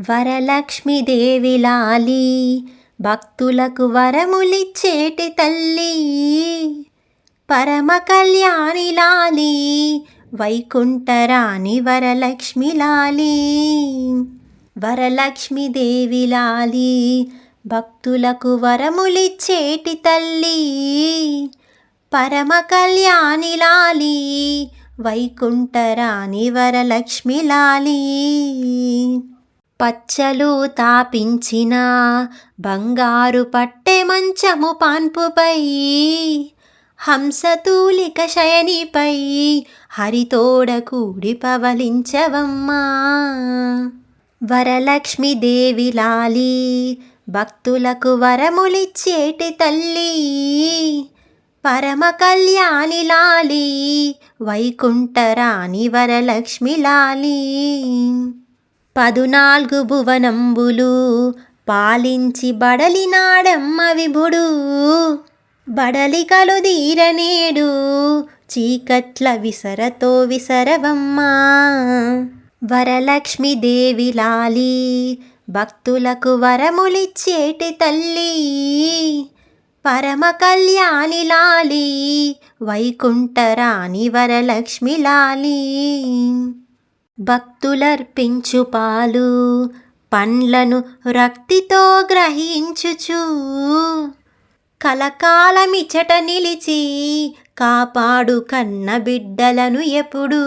వరలక్ష్మీదేవి లాలి భక్తులకు వరములిచ్చేటి తల్లి. పరమ కళ్యాణి లాలి వైకుంఠరాణి వరలక్ష్మి లాలి. వరలక్ష్మీదేవి లాలి భక్తులకు వరములిచ్చేటి తల్లి. పరమ కళ్యాణి లాలి వైకుంఠరాణి వరలక్ష్మి లాలి. పచ్చలు తాపించిన బంగారు పట్టె మంచము పాన్పుపై హంసతూలిక శయనిపై హరితోడ కూడి పవలించవమ్మా. వరలక్ష్మీదేవి లాలి భక్తులకు వరములిచ్చేటి తల్లి పరమ కళ్యాణి లాలి వైకుంఠరాణి వరలక్ష్మి లాలి. పదునాలుగు భువనంబులు పాలించి బడలినాడమ్మ విభుడు. బడలికలు దీరనేడు చీకట్ల విసరతో విసరవమ్మా. వరలక్ష్మీదేవి లాలి భక్తులకు వరములిచ్చేటి తల్లి. పరమ కళ్యాణి లాలి వైకుంఠరాణి వరలక్ష్మి లాలి. భక్తులర్పించు పాలు పండ్లను రక్తితో గ్రహించుచు. కలకాలమిచట నిలిచి కాపాడు కన్న బిడ్డలను ఎప్పుడు.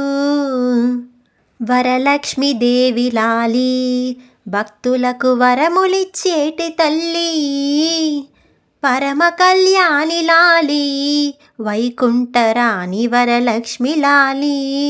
వరలక్ష్మీదేవి లాలి భక్తులకు వరములిచ్చేటి తల్లి. పరమ కళ్యాణి లాలి వైకుంఠరాణి వరలక్ష్మి లాలి.